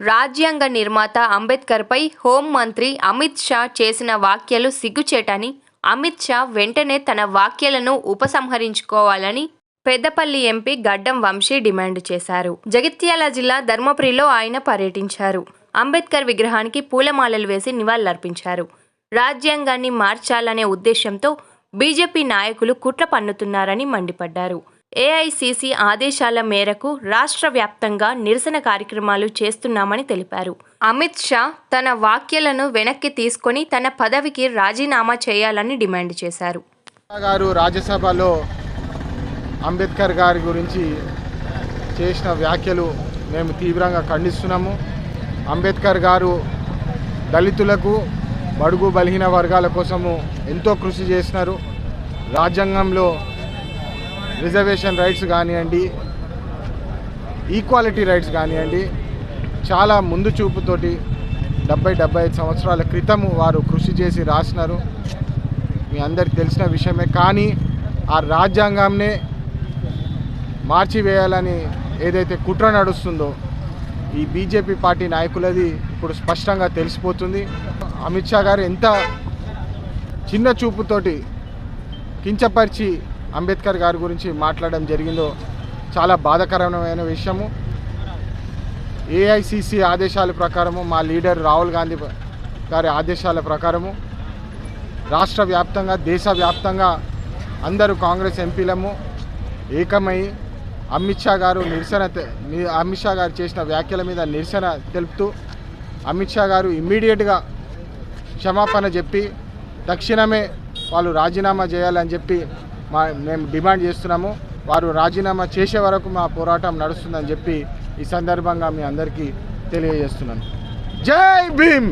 రాజ్యాంగ నిర్మాత అంబేద్కర్పై హోంమంత్రి అమిత్ షా చేసిన వ్యాఖ్యలు సిగ్గుచేటని అమిత్ షా వెంటనే తన వ్యాఖ్యలను ఉపసంహరించుకోవాలని పెద్దపల్లి ఎంపీ గడ్డం వంశీ డిమాండ్ చేశారు. జగిత్యాల జిల్లా ధర్మపురిలో ఆయన పర్యటించారు. అంబేద్కర్ విగ్రహానికి పూలమాలలు వేసి నివాళులర్పించారు. రాజ్యాంగాన్ని మార్చాలనే ఉద్దేశంతో బీజేపీ నాయకులు కుట్ర పన్నుతున్నారని మండిపడ్డారు. ఏఐసిసి ఆదేశాల మేరకు రాష్ట్ర వ్యాప్తంగా నిరసన కార్యక్రమాలు చేస్తున్నామని తెలిపారు. అమిత్ షా తన వ్యాఖ్యలను వెనక్కి తీసుకొని తన పదవికి రాజీనామా చేయాలని డిమాండ్ చేశారు. గారు రాజ్యసభలో అంబేద్కర్ గారి గురించి చేసిన వ్యాఖ్యలు మేము తీవ్రంగా ఖండిస్తున్నాము. అంబేద్కర్ గారు దళితులకు బడుగు బలహీన వర్గాల కోసము ఎంతో కృషి చేసినారు. రాజ్యాంగంలో రిజర్వేషన్ రైట్స్ కానివ్వండి ఈక్వాలిటీ రైట్స్ కానివ్వండి చాలా ముందు చూపుతోటి డెబ్బై డెబ్బై ఐదు సంవత్సరాల క్రితము వారు కృషి చేసి రాసినారు. మీ అందరికి తెలిసిన విషయమే. కానీ ఆ రాజ్యాంగంనే మార్చివేయాలని ఏదైతే కుట్ర నడుస్తుందో ఈ బీజేపీ పార్టీ నాయకులది ఇప్పుడు స్పష్టంగా తెలిసిపోతుంది. అమిత్ షా గారు ఎంత చిన్న చూపుతోటి కించపరిచి అంబేద్కర్ గారి గురించి మాట్లాడడం జరిగిందో చాలా బాధాకరమైన విషయము. ఏఐసిసి ఆదేశాల ప్రకారము మా లీడర్ రాహుల్ గాంధీ గారి ఆదేశాల ప్రకారము రాష్ట్ర వ్యాప్తంగా దేశవ్యాప్తంగా అందరూ కాంగ్రెస్ ఎంపీలము ఏకమై అమిత్ షా గారు నిరసన అమిత్ షా గారు చేసిన వ్యాఖ్యల మీద నిరసన తెలుపుతూ అమిత్ షా గారు ఇమ్మీడియట్గా క్షమాపణ చెప్పి తక్షణమే వాళ్ళు రాజీనామా చేయాలని చెప్పి మా మేము డిమాండ్ చేస్తున్నాము. వారు రాజీనామా చేసే వరకు మా పోరాటం నడుస్తుందని చెప్పి ఈ సందర్భంగా మీ అందరికీ తెలియజేస్తున్నాను. జై భీమ్!